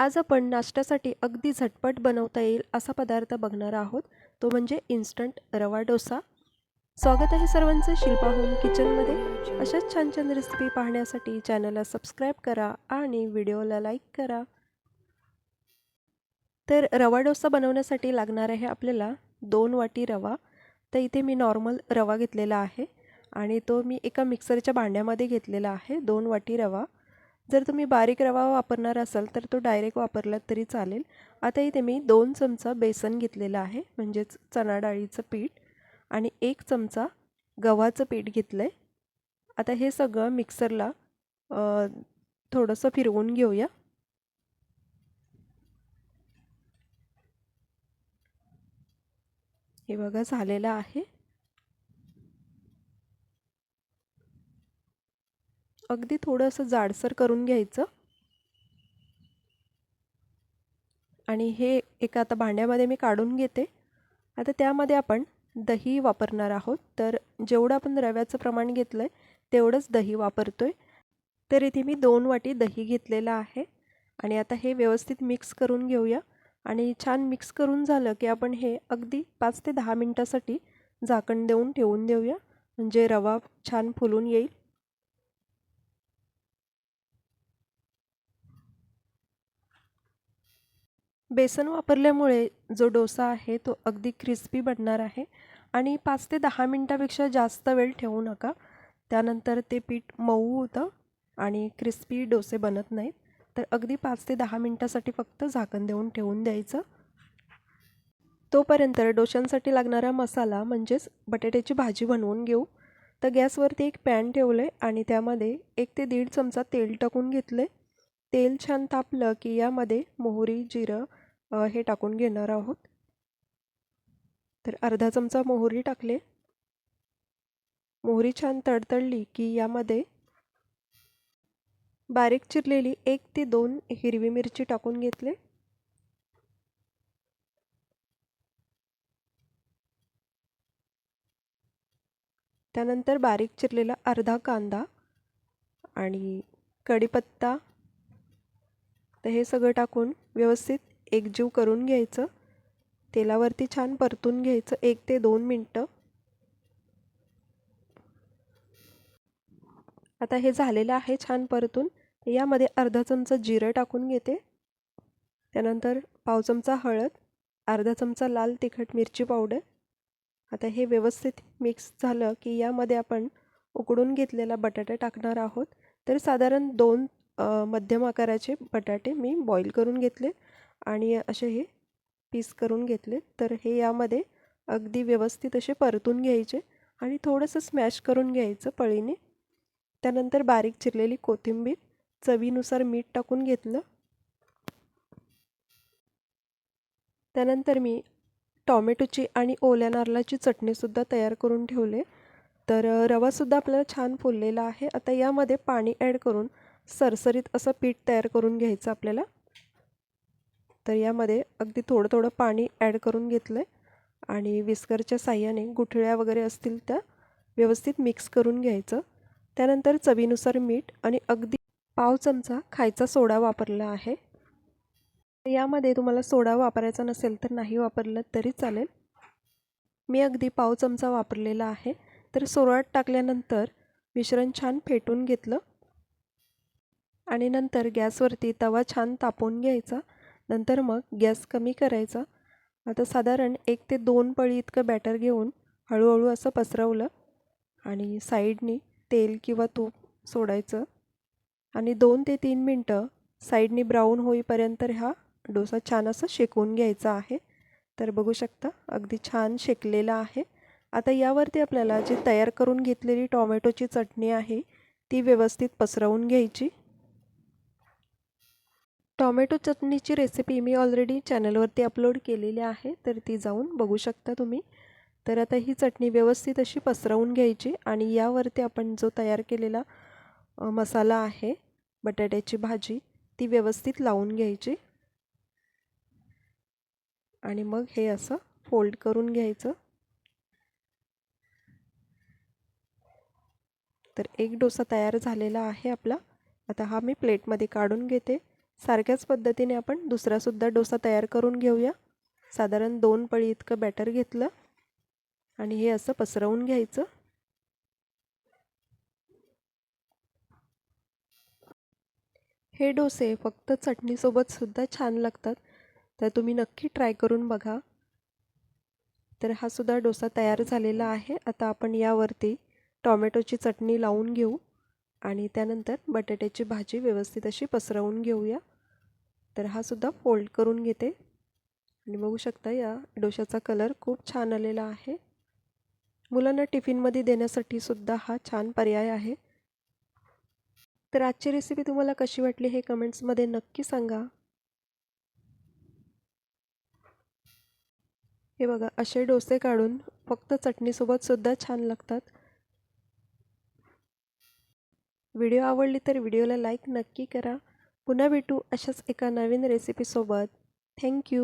आज आपण नाश्त्यासाठी अगदी झटपट बनवता येईल असा पदार्थ बघणार आहोत. तो म्हणजे इन्स्टंट रवा डोसा. स्वागत आहे सर्वांचं शिल्पा होम किचनमध्ये अशाच छान छान रेसिपी पाहण्यासाठी चॅनलला सबस्क्राईब करा आणि व्हिडिओला लाईक करा. तर रवा डोसा बनवण्यासाठी लागणार आहे आपल्याला दोन वाटी रवा. तर इथे मी नॉर्मल रवा घेतलेला आहे आणि तो मी एका मिक्सरच्या भांड्यामध्ये घेतलेला आहे दोन वाटी रवा. जर तुम्ही बारीक रवा वापरणार असाल तर तो डायरेक्ट वापरलात तरी चालेल. आता इथे मी दोन चमचा बेसन घेतलेलं आहे म्हणजेच चणा डाळीचं पीठ आणि एक चमचा गव्हाचं पीठ घेतलं आहे आता हे सगळं मिक्सरला थोडंसं फिरवून घेऊया. हे बघा झालेलं आहे. अगदी थोडंसं जाडसर करून घ्यायचं. आणि हे एका आता भांड्यामध्ये मी काढून घेते. आता त्यामध्ये आपण दही वापरणार आहोत. तर जेवढं आपण रव्याचं प्रमाण घेतलं आहे तेवढंच दही वापरतो आहे तर इथे मी दोन वाटी दही घेतलेलं आहे. आणि आता हे व्यवस्थित मिक्स करून घेऊया. आणि छान मिक्स करून झालं की आपण हे अगदी पाच ते दहा मिनटासाठी झाकण देऊन ठेवून देऊया. म्हणजे रवा छान फुलून येईल. बेसन वापरल्यामुळे जो डोसा आहे तो अगदी क्रिस्पी बनणार आहे. आणि पाच ते दहा मिनटापेक्षा जास्त वेळ ठेवू नका. त्यानंतर ते पीठ मऊ होतं आणि क्रिस्पी डोसे बनत नाहीत. तर अगदी पाच ते दहा मिनटासाठी फक्त झाकण देऊन ठेवून द्यायचं. तोपर्यंत डोशांसाठी लागणारा मसाला म्हणजेच बटाट्याची भाजी बनवून घेऊ. तर गॅसवरती एक पॅन ठेवलं आहे आणि त्यामध्ये एक ते दीड चमचा तेल टाकून घेतलं आहे तेल छान तापलं की यामध्ये मोहरी जिरं हे टाकून घेणार आहोत. तर अर्धा चमचा मोहरी टाकले. मोहरी छान तडतडली की यामध्ये बारीक चिरलेली एक ते दोन हिरवी मिरची टाकून घेतले. त्यानंतर बारीक चिरलेला अर्धा कांदा आणि कढीपत्ता. तर हे सगळं टाकून व्यवस्थित एकजीव करून घ्यायचं. तेलावरती छान परतून घ्यायचं. एक ते दोन मिनटं. आता हे झालेलं आहे छान परतून. यामध्ये अर्धा चमचा जिरं टाकून घेते. त्यानंतर पाव चमचा हळद अर्धा चमचा लाल तिखट मिरची पावडर. आता हे व्यवस्थित मिक्स झालं की यामध्ये आपण उकडून घेतलेला बटाटा टाकणार आहोत. तर साधारण दोन मध्यम आकाराचे बटाटे मी बॉईल करून घेतले. आणि असे हे पीस करून घेतले. तर हे यामध्ये अगदी व्यवस्थित असे परतून घ्यायचे आणि थोडंसं स्मॅश करून घ्यायचं पळीने. त्यानंतर बारीक चिरलेली कोथिंबीर चवीनुसार मीठ टाकून घेतलं. त्यानंतर मी टॉमॅटोची आणि ओल्या नारळाची चटणीसुद्धा तयार करून ठेवले. तर रवासुद्धा आपल्याला छान फुललेला आहे. आता यामध्ये पाणी ॲड करून सरसरीत असं पीठ तयार करून घ्यायचं आपल्याला. तर यामध्ये अगदी थोडं थोडं पाणी ॲड करून घेतलं आहे आणि विस्करच्या साह्याने गुठळ्या वगैरे असतील त्या व्यवस्थित मिक्स करून घ्यायचं. त्यानंतर चवीनुसार मीठ आणि अगदी पाव चमचा खायचा सोडा वापरला आहे. यामध्ये तुम्हाला सोडा वापरायचा नसेल तर नाही वापरलं तरी चालेल. मी अगदी पाव चमचा वापरलेला आहे. तर सोडाट टाकल्यानंतर मिश्रण छान फेटून घेतलं. आणि नंतर गॅसवरती तवा छान तापवून घ्यायचा. नंतर मग गॅस कमी करायचा. आता साधारण एक ते दोन पळी इतकं बॅटर घेऊन हळूहळू असं पसरवलं आणि साईडनी तेल किंवा तूप सोडायचं. आणि दोन ते तीन मिनटं साईडनी ब्राऊन होईपर्यंत हा डोसा छान असं शेकून घ्यायचा आहे. तर बघू शकता अगदी छान शेकलेला आहे. आता यावरती आपल्याला जी तयार करून घेतलेली टॉमॅटोची चटणी आहे ती व्यवस्थित पसरवून घ्यायची. टॉमॅटो चटणीची रेसिपी मी ऑलरेडी चॅनलवरती अपलोड केलेली आहे तर ती जाऊन बघू शकता तुम्ही. तर आता ही चटणी व्यवस्थित अशी पसरवून घ्यायची आणि यावरती आपण जो तयार केलेला मसाला आहे बटाट्याची भाजी ती व्यवस्थित लावून घ्यायची. आणि मग हे असं फोल्ड करून घ्यायचं. तर एक डोसा तयार झालेला आहे आपला. आता हा मी प्लेटमध्ये काढून घेते. सारख्याच पद्धतीने आपण दुसरासुद्धा डोसा तयार करून घेऊया. साधारण दोन पळी इतकं बॅटर घेतलं. आणि हे असं पसरवून घ्यायचं. हे डोसे फक्त चटणीसोबत सुद्धा छान लागतात. तर तुम्ही नक्की ट्राय करून बघा. तर हा सुद्धा डोसा तयार झालेला आहे. आता आपण यावरती टॉमॅटोची चटणी लावून घेऊ. आणि त्यानंतर बटाट्याची भाजी व्यवस्थित अशी पसरवून घेऊया. तर हा सुद्धा फोल्ड करून घेते. आणि बघू शकता या डोशाचा कलर खूप छान आलेला आहे. मुलांना टिफिनमध्ये देण्यासाठी सुद्धा हा छान पर्याय आहे. तर आजची रेसिपी तुम्हाला कशी वाटली हे कमेंट्समध्ये नक्की सांगा. हे बघा असे डोसे काढून फक्त चटणीसोबत सुद्धा छान लागतात. व्हिडिओ आवडली तर व्हिडिओला लाईक नक्की करा. पुन्हा भेटू अशाच एका नवीन रेसिपीसोबत थँक्यू